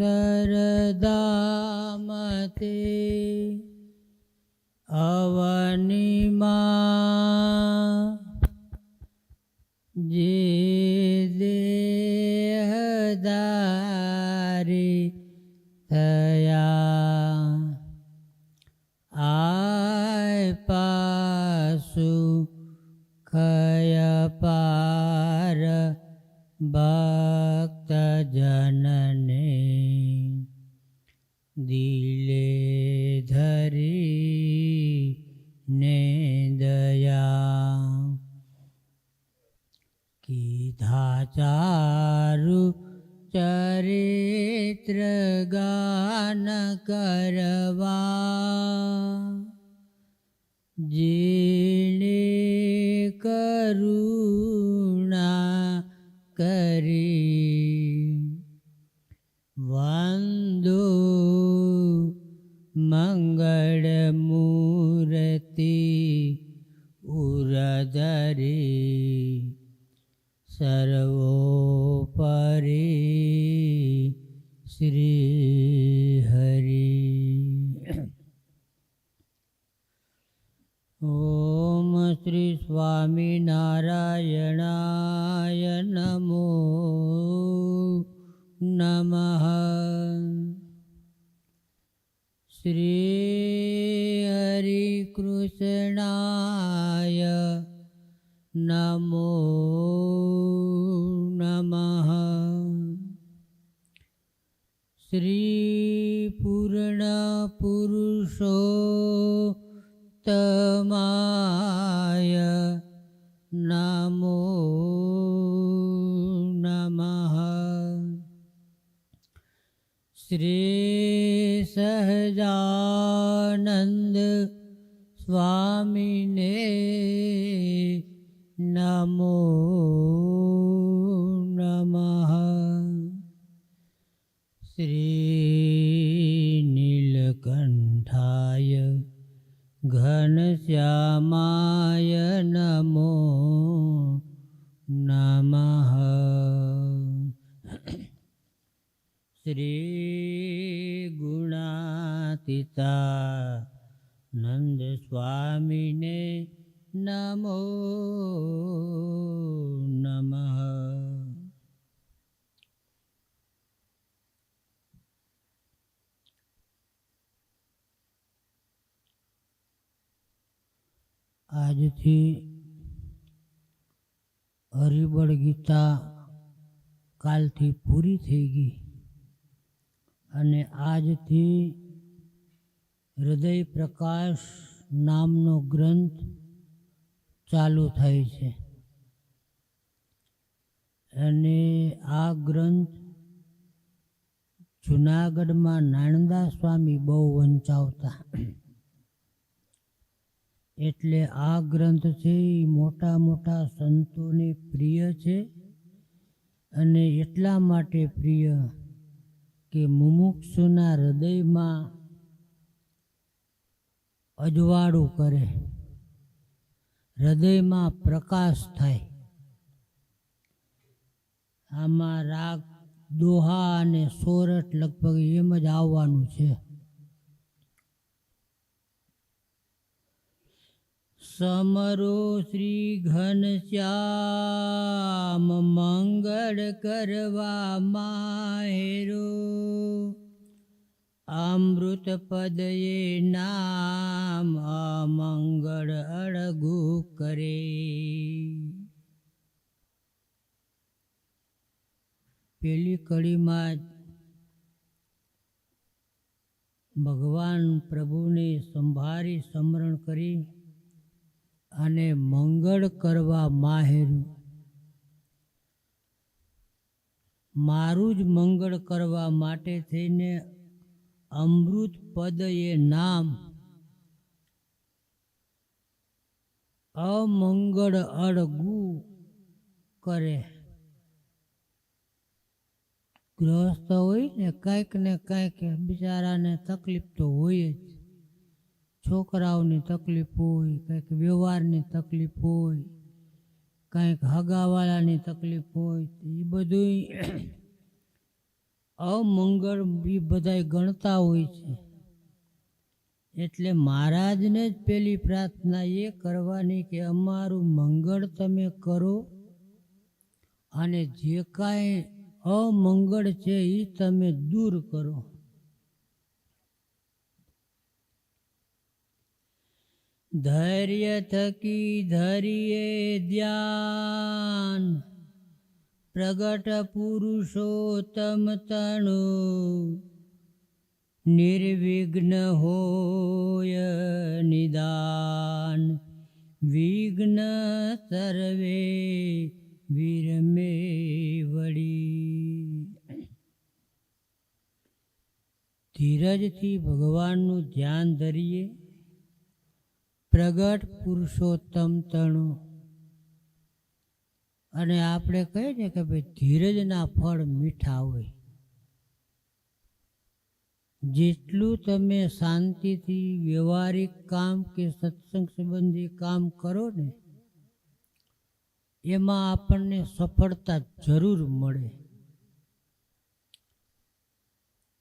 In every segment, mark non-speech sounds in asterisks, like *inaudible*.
અક્ષરધામતે અવનિમાં કીધા ચારુ ચરિત્ર ગાન કરવા જીણે કરુણા કરી વંદો મંગળ મૂર્તિ ઉરધરી સર્વોપરી શ્રી હરિ ઓમ શ્રી સ્વામિનારાયણાય નમો નમઃ શ્રી હરિકૃષ્ણાય નમો નમઃ શ્રી પૂર્ણ પુરુષો તમાય નમો નમઃ શ્રી સહજાનંદ સ્વામીને નમો નમઃ શ્રી પૂરી થઈ ગઈ. અને આજથી હૃદય પ્રકાશ નામનો ગ્રંથ ચાલુ થાય છે. અને આ ગ્રંથ જુનાગઢમાં નાણંદા સ્વામી બહુ વંચાવતા. એટલે આ ગ્રંથ છે એ મોટા મોટા સંતોને પ્રિય છે. અને એટલા માટે પ્રિય કે મુમુક્ષુના હૃદયમાં અજવાળું કરે. હૃદયમાં પ્રકાશ થાય. આમાં રાગ, દોહા અને સોરઠ લગભગ એમ જ આવવાનું છે. સમરો શ્રી ઘનશ્યામ મંગળ કરવા માહેરો અમૃત પદયે નામ મંગળ અળગુ કરે પેલી કડીમાં ભગવાન પ્રભુને સંભારી, સ્મરણ કરી અને મંગળ કરવા માહેરું. મારું જ મંગળ કરવા માટે થઈને અમૃત પદ એ નામ અમંગળ અડગુ કરે. ગ્રસ્ત હોય ને કાંઈક ને કાંઈક, બિચારાને તકલીફ તો હોય જ. છોકરાઓની તકલીફ હોય, કંઈક વ્યવહારની તકલીફ હોય, કંઈક હગાવાળાની તકલીફ હોય એ બધું *clears throat* અમંગળ બી બધાય ગણતા હોય છે. એટલે મહારાજને જ પેલી પ્રાર્થના એ કરવાની કે અમારું મંગળ તમે કરો અને જે કાંઈ અમંગળ છે એ તમે દૂર કરો. ધૈર્ય થકી ધરીએ ધ્યાન. પ્રગટ પુરુષોત્તમ તણુ, નિર્વિઘ્ન હોય નિદાન. વિઘ્ન સર્વે વિરમે વળી. ધીરજથી ભગવાનનું ધ્યાન ધરીએ. પ્રગટ પુરુષોત્તમ તણુ. અને આપણે કહીએ ને કે ભાઈ ધીરજના ફળ મીઠા હોય. જેટલું તમે શાંતિથી વ્યવહારિક કામ કે સત્સંગ સંબંધી કામ કરો ને, એમાં આપણને સફળતા જરૂર મળે.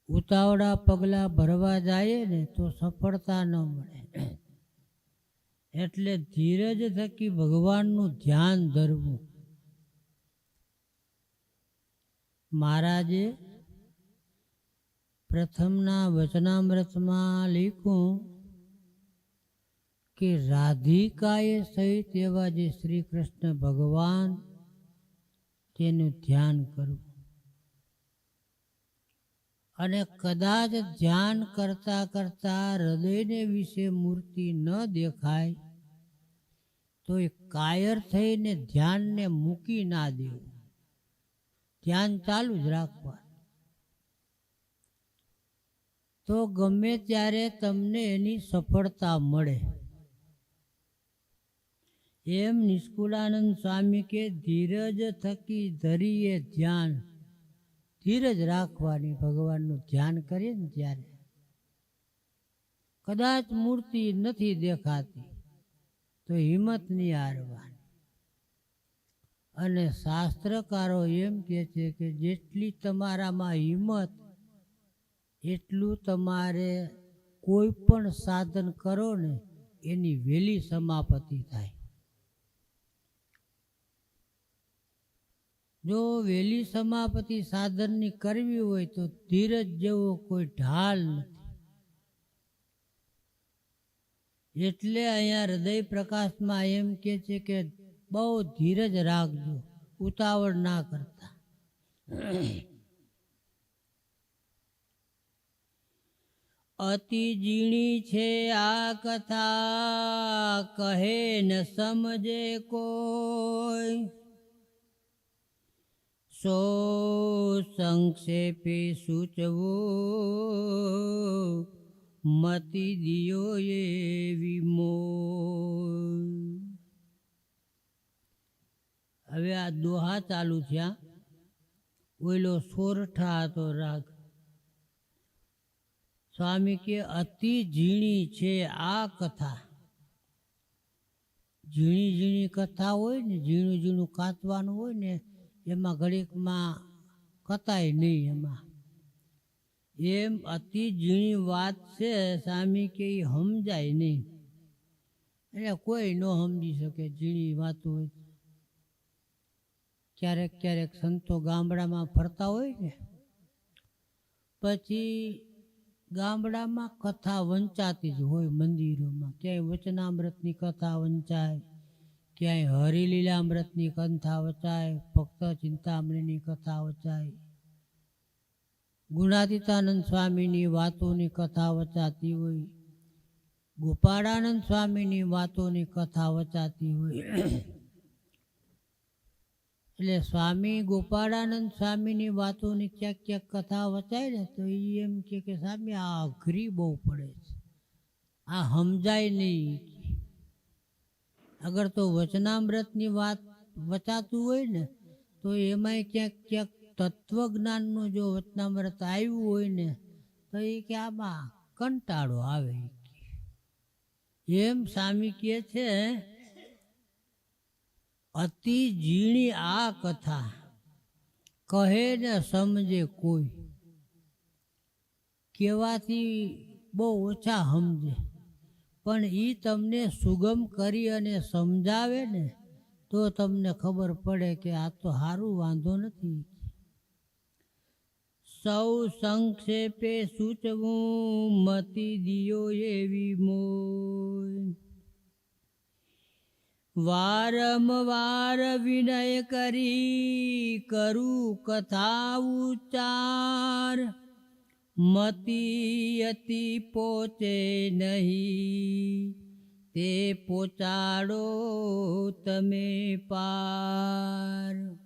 ઉતાવળા પગલાં ભરવા જાઈએ ને તો સફળતા ન મળે. એટલે ધીરજ થકી ભગવાનનું ધ્યાન ધરવું. મહારાજે પ્રથમના વચનામૃતમાં લીખું કે રાધિકાએ સહિત એવા જે શ્રી કૃષ્ણ ભગવાન તેનું ધ્યાન કરવું. અને કદાચ ધ્યાન કરતા કરતા હૃદયને વિશે મૂર્તિ ન દેખાય તો એ કાયર થઈને ધ્યાનને મૂકી ના દેવું. ધ્યાન ચાલુ જ રાખવા તો ગમે ત્યારે તમને એની સફળતા મળે. એમ નિષ્કુળાનંદ સ્વામી કે, ધીરજ થકી ધરીએ ધ્યાન. ધીરજ રાખવાની ભગવાનનું ધ્યાન કરીએ ને ત્યારે. કદાચ મૂર્તિ નથી દેખાતી. તો હિંમત નહીં હારવાની. અને શાસ્ત્રકારો એમ કહે છે કે જેટલી તમારામાં હિંમત, એટલું તમારે કોઈ પણ સાધન કરો ને, એની વહેલી સમાપતિ થાય. જો વહેલી સમાપતિ સાધનની કરવી હોય તો ધીરજ જેવો કોઈ ઢાલ નથી. એટલે અહીંયા હૃદય પ્રકાશમાં એમ કે છે કે બહુ ધીરજ રાખજો, ઉતાવળ ના કરતા. અતિ ઝીણી છે આ કથા, કહે ન સમજે કોઈ. સો સંક્ષેપે સૂચવો. મતી દિયો એ વિમો હવે આ દોહા ચાલુ થયા. ઓઈલો સોરઠા હતો રાગ. સ્વામી કે, અતિ ઝીણી છે આ કથા. ઝીણી ઝીણી કથા હોય ને, ઝીણું ઝીણું કાચવાનું હોય ને, એમાં ઘડીકમાં કતાય નહીં એમાં. એમ અતિ ઝીણી વાત છે સ્વામી કે એ સમજાય નહીં. એટલે કોઈ ન સમજી શકે ઝીણી વાતો હોય ક્યારેક ક્યારેક સંતો ગામડામાં ફરતા હોય ને, પછી ગામડામાં કથા વંચાતી જ હોય મંદિરોમાં. ક્યાંય વચનામૃતની કથા વંચાય, ક્યાંય હરિલીલામૃતની કથા વચાય, ભક્ત ચિંતામણીની કથા વચાય. ગુણાતીતાનંદ સ્વામીની વાતોની કથા વચાતી હોય. ગોપાળાનંદ સ્વામીની વાતોની કથા વચાતી હોય. એટલે સ્વામી ગોપાળાનંદ સ્વામીની વાતોની ક્યાંક ક્યાંક કથા વચાય ને, તો એ એમ કે કે સ્વામી, આ અઘરી બહુ પડે છે. આ સમજાય નહીં. અગર તો વચનામૃતની વાત વચાતું હોય ને, તો એમાંય ક્યાંક ક્યાંક તત્વજ્ઞાનનું જો વચનામૃત આવ્યું હોય ને, તો એ કે આમાં કંટાળો આવે એમ સ્વામી કહે છે, અતિ ઝીણી આ કથા, કહે ને સમજે કોઈ. કહેવાથી બહુ ઓછા સમજે. પણ એ તમને સુગમ કરી અને સમજાવે ને, તો તમને ખબર પડે કે આ તો સારું વાંધો નથી. સૌ સંક્ષેપે સૂચવું મતી દિયો એવી મોય. વારંવાર વિનય કરી કરું કથા ઉચ્ચાર. મતી અતિ પોચે નહીં. તે પોચાડો તમે પાર.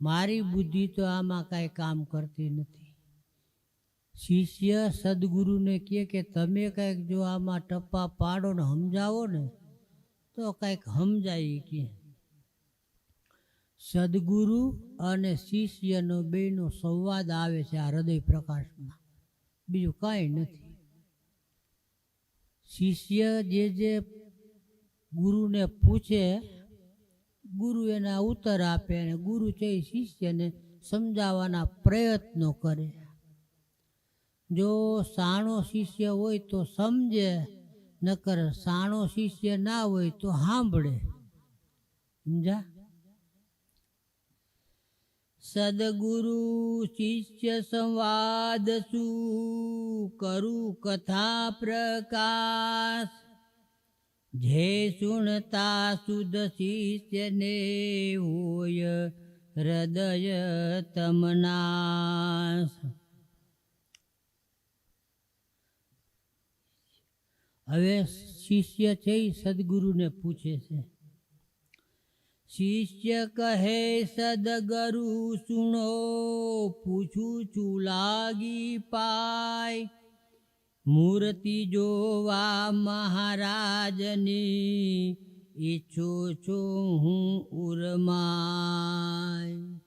મારી બુદ્ધિ તો આમાં કાંઈ કામ કરતી નથી. શિષ્ય સદગુરુને કહે કે તમે કંઈક જો આમાં ટપ્પા પાડો ને સમજાવો ને, તો કંઈક સમજાય કે. સદગુરુ અને શિષ્યનો બેનો સંવાદ આવે છે આ હૃદય પ્રકાશમાં. બીજું કાંઈ નથી. શિષ્ય જે જે ગુરુને પૂછે ગુરુ એના ઉત્તર આપે અને ગુરુ છે એ શિષ્યને સમજાવવાના પ્રયત્નો કરે. જો સાણો શિષ્ય હોય તો સમજે, નકર સાણો શિષ્ય ના હોય તો સાંભળે. સમજા સદગુરુ શિષ્ય સંવાદ શું? કરું કથા પ્રકાશ. જે સુણતા સુદ શિષ્યને હોય હૃદય તમના હવે શિષ્ય છે એ સદગુરુને પૂછે છે, શિષ્ય કહે સદગુરુ, સુણો, પૂછું છું લાગી પાય મૂર્તિ જોવા મહારાજની ઈચ્છો છો હું ઉરમાય.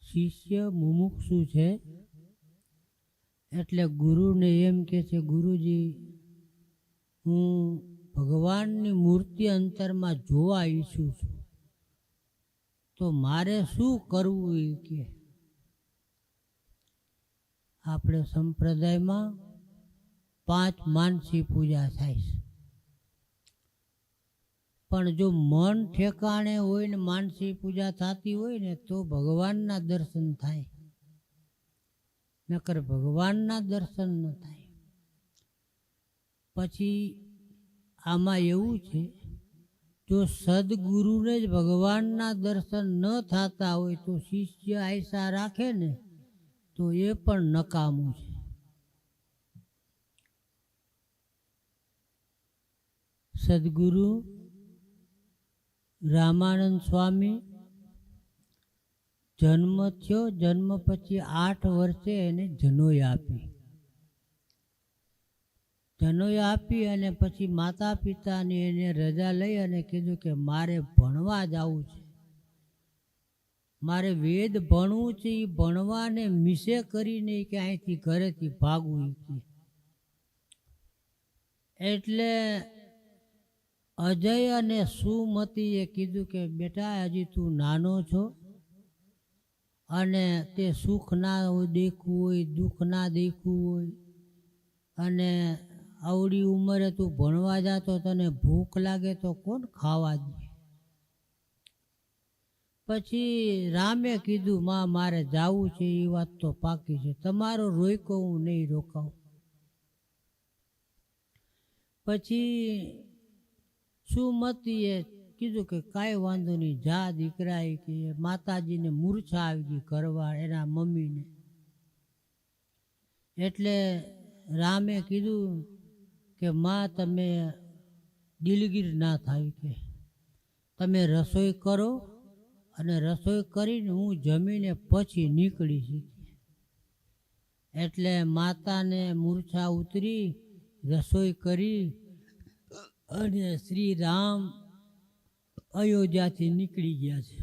શિષ્ય મુમુક્ષુ છે, એટલે ગુરુને એમ કે છે, ગુરુજી, હું ભગવાનની મૂર્તિ અંતરમાં જોવા ઈચ્છું છું. તો મારે શું કરવું એ કે? આપણે સંપ્રદાયમાં પાંચ માનસી પૂજા થાય છે. પણ જો મન ઠેકાણે હોય ને માનસી પૂજા થતી હોય ને તો ભગવાનના દર્શન થાય. નકર ભગવાનના દર્શન ન થાય. પછી આમાં એવું છે, જો સદગુરુને જ ભગવાનના દર્શન ન થતા હોય તો શિષ્ય આયસા રાખે ને તો એ પણ નકામું છે. સદગુરુ રામાનંદ સ્વામી જન્મ થયો, જન્મ પછી આઠ વર્ષે એને જનોઈ આપી. જનોઈ આપી અને પછી માતા પિતાની એને રજા લઈ અને કીધું કે મારે ભણવા જવું છે. મારે વેદ ભણવું છે એ ભણવાને મિસે કરીને કે અહીંથી ઘરેથી ભાગવું એટલે અજય અને સુમતીએ કીધું કે, બેટા, હજી તું નાનો છો અને તે સુખ ના દેખવું હોય, દુઃખ ના દેખવું હોય અને આવડી ઉંમરે તું ભણવા જાતો, તને ભૂખ લાગે તો કોણ ખાવા દે? પછી રામે કીધું, માં, મારે જાવું છે એ વાત તો પાકી છે. તમારો રોયકો હું નહીં રોકાઉં પછી સુમતીએ કીધું કે, કાંઈ વાંધો નહીં, જા દીકરા એ કે, માતાજીને મૂર્છા આવી ગઈ કરવા એના મમ્મીને. એટલે રામે કીધું કે, માં, તમે દિલગીર ના થાય કે. તમે રસોઈ કરો અને રસોઈ કરીને હું જમીને પછી નીકળી શીખી. એટલે માતાને મૂર્છા ઉતરી, રસોઈ કરી અને શ્રી રામ અયોધ્યાથી નીકળી ગયા છે.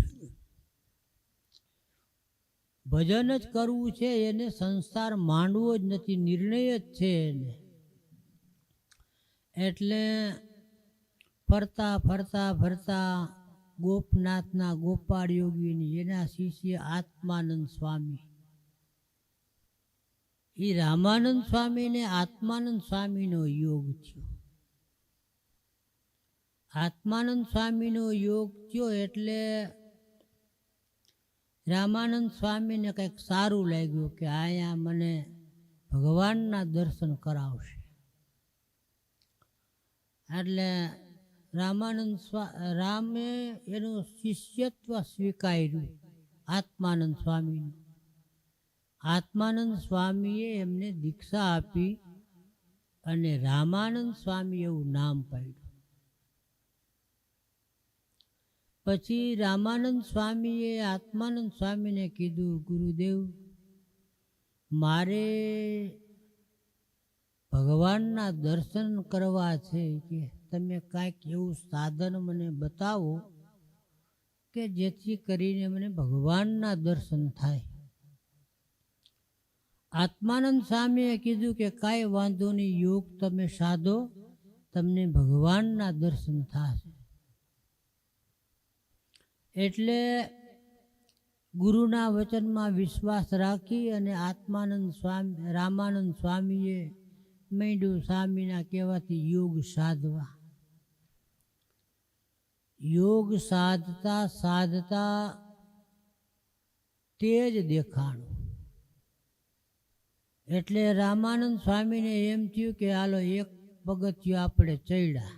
ભજન જ કરવું છે એને, સંસાર માંડવો જ નથી, નિર્ણય જ છે એને. એટલે ફરતા ફરતા ફરતા ગોપનાથના ગોપાળ યોગીની એના શિષ્ય આત્માનંદ સ્વામી. એ રામાનંદ સ્વામીને આત્માનંદ સ્વામીનો યોગ થયો. આત્માનંદ સ્વામીનો યોગ થયો એટલે રામાનંદ સ્વામીને કંઈક સારું લાગ્યું કે અહીંયા મને ભગવાનના દર્શન કરાવશે. એટલે રામાનંદ સ્વા રામે એનું શિષ્યત્વ સ્વીકાર્યું, આત્માનંદ સ્વામીનું. આત્માનંદ સ્વામીએ એમને દીક્ષા આપી અને રામાનંદ સ્વામી એવું નામ પાડ્યું. પછી રામાનંદ સ્વામીએ આત્માનંદ સ્વામીને કીધું, ગુરુદેવ, મારે ભગવાનના દર્શન કરવા છે કે તમે કાંઈક એવું સાધન મને બતાવો કે જેથી કરીને મને ભગવાનના દર્શન થાય. આત્માનંદ સ્વામીએ કીધું કે કાંઈ વાંધો નહીં, યોગ તમે સાધો, તમને ભગવાનના દર્શન થશે. એટલે ગુરુના વચનમાં વિશ્વાસ રાખી અને આત્માનંદ સ્વામી, રામાનંદ સ્વામીએ માંડ્યું, સ્વામીના કહેવાથી યોગ સાધવા. યોગ સાધતા સાધતા તે જ દેખાણું. એટલે રામાનંદ સ્વામીને એમ થયું કે હાલો એક પગથિયું આપણે ચડ્યા.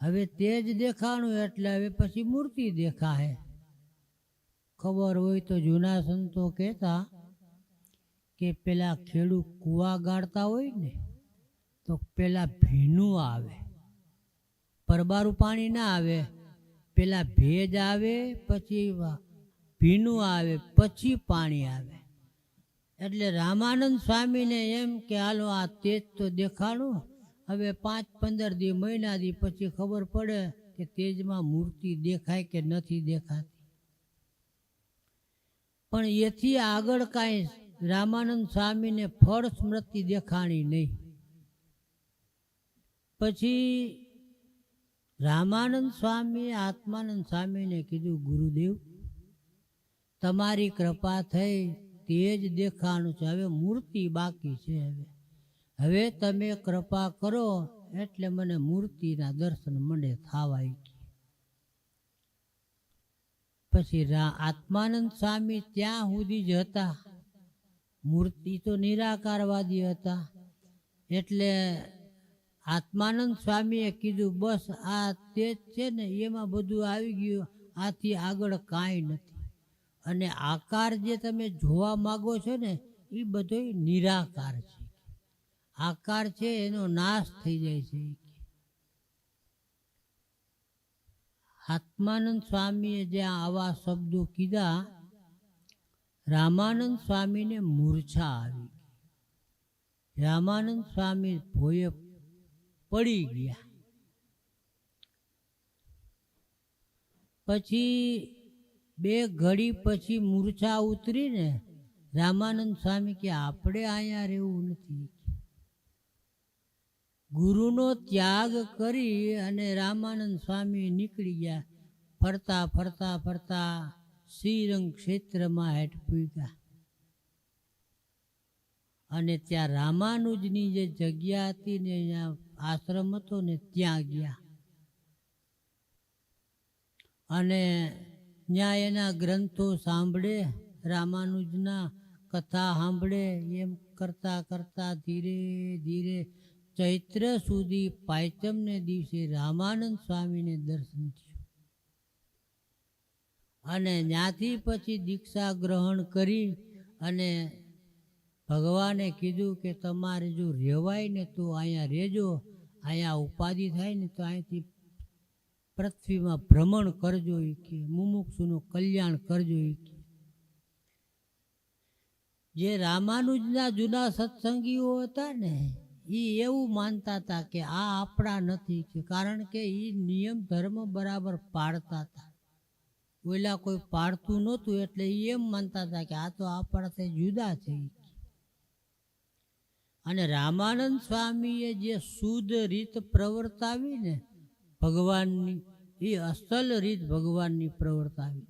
હવે તે જ દેખાણું એટલે હવે પછી મૂર્તિ દેખાશે ખબર હોય તો જૂના સંતો કહેતા કે પેલા ખેડૂત કૂવા ગાળતા હોય ને, તો પેલા ભીનું આવે. પરબારું પાણી ના આવે, પેલા ભેજ આવે, પછી ભીનું આવે, પછી પાણી આવે. એટલે રામાનંદ સ્વામીને એમ કે, હાલો, આ તેજ તો દેખાડો હવે પાંચ પંદર દી મહિના દી પછી ખબર પડે કે તેજમાં મૂર્તિ દેખાય કે નથી દેખાતી. પણ એથી આગળ કાંઈ રામાનંદ સ્વામીને ફળ સ્મૃતિ દેખાણી નહીં. પછી રામાનંદ સ્વામીએ આત્માનંદ સ્વામીને કીધું, ગુરુદેવ, તમારી કૃપા થઈ તે જ દેખાણું છે. હવે મૂર્તિ બાકી છે હવે. હવે તમે કૃપા કરો એટલે મને મૂર્તિના દર્શન મને થવાય પછી આત્માનંદ સ્વામી ત્યાં સુધી જ હતા. મૂર્તિ તો નિરાકારવાદી હતા. એટલે આત્માનંદ સ્વામીએ કીધું, બસ આ તે જ છે ને, એમાં બધું આવી ગયું, આથી આગળ કાંઈ નથી. અને આકાર જે તમે જોવા માગો છો ને, એ બધો નિરાકાર છે. આકાર છે, એનો નાશ થઈ જાય છે. આત્માનંદ સ્વામીએ જે આવા શબ્દો કીધા, રામાનંદ સ્વામીને મૂર્છા આવી રામાનંદ સ્વામી ભોએ પડી ગયા. પછી બે ઘડી પછી મૂર્છા ઉતરીને રામાનંદ સ્વામી કે, આપણે અહીંયા રહેવું નથી. ગુરુનો ત્યાગ કરી અને રામાનંદ સ્વામી નીકળી ગયા. ફરતા ફરતા ફરતા શ્રીરંગ ક્ષેત્રમાં હેઠ પૂગ્યા. અને ત્યાં રામાનુજની જે જગ્યા હતી ને અહીંયા આશ્રમ હતો ને ત્યાં ગયા. અને ત્યાં એના ગ્રંથો સાંભળે, રામાનુજના કથા સાંભળે, એમ કરતા કરતા ધીરે ધીરે ચૈત્ર સુધી પાંચમને દિવસે રામાનંદ સ્વામીને દર્શન થયું. અને ત્યાંથી પછી દીક્ષા ગ્રહણ કરી અને ભગવાને કીધું કે તમારે જો રહેવાય ને તો અહીંયા રહેજો અહીંયા ઉપાધિ થાય ને તો અહીંથી પૃથ્વીમાં ભ્રમણ કરજો એ કે, મુમુક્ષુનું કલ્યાણ કરજો એ કે જે રામાનુજના જૂના સત્સંગીઓ હતા ને એ એવું માનતા હતા કે આ આપણા નથી કારણ કે એ નિયમ ધર્મ બરાબર પાળતા હતા ઓલા કોઈ પાળતું નહોતું એટલે એ એમ માનતા હતા કે આ તો આપણાથી જુદા છે. અને રામાનંદ સ્વામીએ જે શુદ્ધ રીત પ્રવર્તાવી ને ભગવાનની, એ અસલ રીત ભગવાનની પ્રવર્તાવી.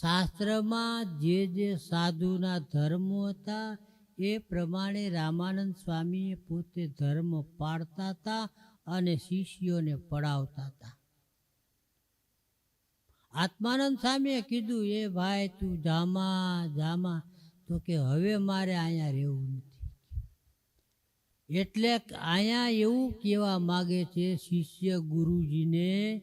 શાસ્ત્રમાં જે જે સાધુના ધર્મો હતા, એ પ્રમાણે રામાનંદ સ્વામીએ પોતે ધર્મ પાળતા હતા અને શિષ્યોને પડાવતા હતા. આત્માનંદ સ્વામીએ કીધું, એ ભાઈ તું જામા જામા. તો કે હવે મારે અહીંયા રહેવું નથી. એટલે અહીંયા એવું કહેવા માગે છે શિષ્ય ગુરુજીને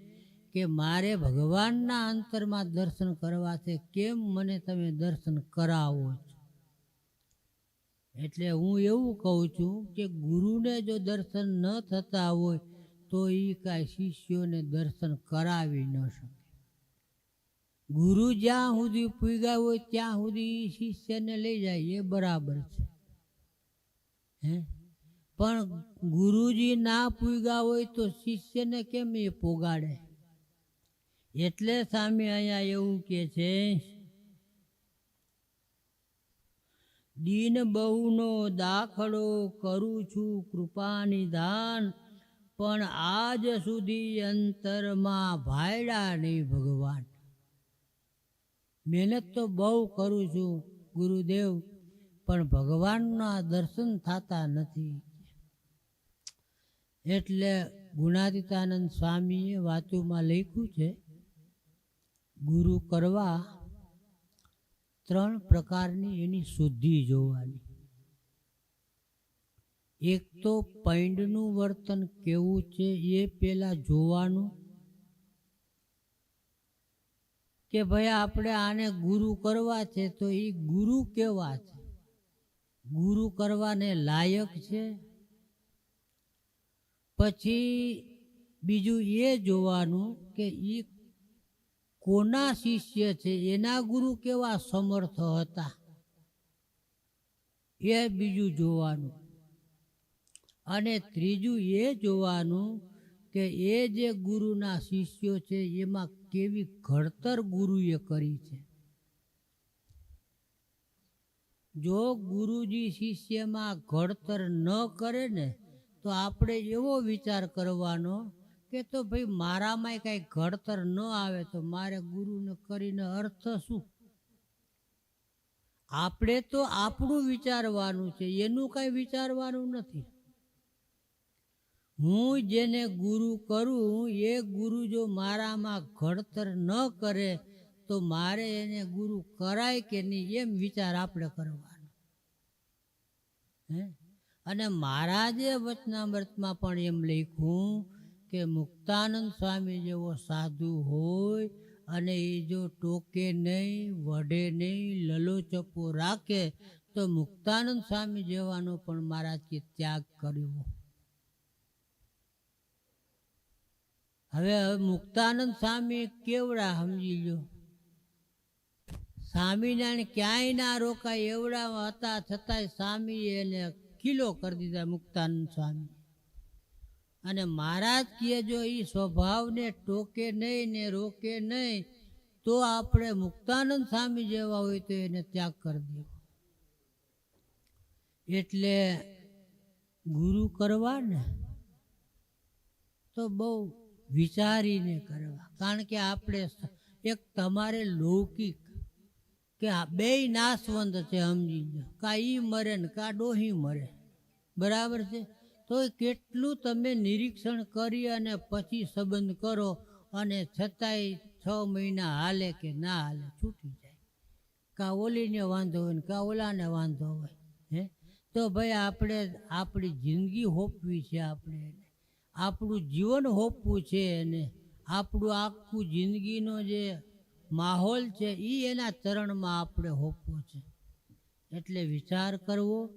કે મારે ભગવાનના અંતરમાં દર્શન કરવા છે, કેમ મને તમે દર્શન કરાવો છો? એટલે હું એવું કહું છું કે ગુરુને જો દર્શન ન થતા હોય, તો એ કાંઈ શિષ્યોને દર્શન કરાવી ન શકે. ગુરુ જ્યાં સુધી પૂગ્યા હોય, ત્યાં સુધી શિષ્યને લઈ જાય, એ બરાબર છે. હે? પણ ગુરુજી ના પૂગા હોય તો શિષ્યને કેમ એ પોગાડે? એટલે સામે અહીંયા એવું કે છે દીન બહુનો દાખલો કરું છું કૃપાની દાન પણ આજ સુધી અંતરમાં ભાયડા નહીં ભગવાન. મહેનત તો બહુ કરું છું ગુરુદેવ, પણ ભગવાનના દર્શન થતા નથી. એટલે ગુણાતીતાનંદ સ્વામીએ વાતોમાં લખ્યું છે, ગુરુ કરવા ત્રણ પ્રકારની એની શુદ્ધિ જોવાની. એક તો પૈંડનું વર્તન કેવું છે એ પહેલાં જોવાનું કે ભાઈ આપણે આને ગુરુ કરવા છે તો એ ગુરુ કેવા છે? ગુરુ કરવાને લાયક છે પછી બીજું એ જોવાનું કે એ કોના શિષ્ય છે? એના ગુરુ કેવા સમર્થ હતા? એ બીજું જોવાનું. અને ત્રીજું એ જોવાનું કે એ જે ગુરુના શિષ્યો છે, એમાં કેવી ઘડતર ગુરુએ કરી છે? જો ગુરુજી શિષ્યમાં ઘડતર ન કરે ને તો આપણે એવો વિચાર કરવાનો કે તો ભાઈ મારામાં કાંઈ ઘડતર ન આવે તો મારે ગુરુને કરીને અર્થ શું? આપણે તો આપણું વિચારવાનું છે, એનું કાંઈ વિચારવાનું નથી. હું જેને ગુરુ કરું, એ ગુરુ જો મારામાં ઘડતર ન કરે તો મારે એને ગુરુ કરાય કે નહીં એમ વિચાર આપણે કરવાનો. હે? અને મારા જે વચનામૃતમાં પણ એમ લખ્યું કે મુક્તાનંદ સ્વામી જેવો સાધુ હોય અને એ જો ટોકે નહીં, વઢે નહીં લલોચપો રાખે, તો મુક્તાનંદ સ્વામી જેવાનો પણ મહારાજે ત્યાગ કર્યો. હવે હવે મુક્તાનંદ સ્વામી કેવડા સમજી લો? સ્વામિનારાયણ ક્યાંય ના રોકાય એવડા હતા, છતાંય સ્વામી એને કિલો કરી દીધા મુક્તાનંદ સ્વામી. અને મહારાજ કહે, જો એ સ્વભાવને ટોકે નહીં ને રોકે નહીં, તો આપણે મુક્તાનંદ સ્વામી જેવા હોય તો એને ત્યાગ કરી દેવો એટલે ગુરુ કરવા ને તો બહુ વિચારીને કરવા. કારણ કે આપણે એક તમારે લૌકિક કે બેય નાશવંત છે, સમજી લો કા ઈ મરે ને કા ડોહી મરે. બરાબર છે? તો કેટલું તમે નિરીક્ષણ કરી અને પછી સંબંધ કરો અને છતાંય છ મહિના હાલે કે ના હાલે છૂટી જાય. કાં ઓલીને વાંધો હોય ને કાં ઓલાને વાંધો હોય, હે? તો ભાઈ આપણે આપણી જિંદગી હોપવી છે આપણે એને. આપણું જીવન હોપવું છે એને. આપણું આખું જિંદગીનો જે માહોલ છે એ એના ચરણમાં આપણે હોપવો છે. એટલે વિચાર કરવો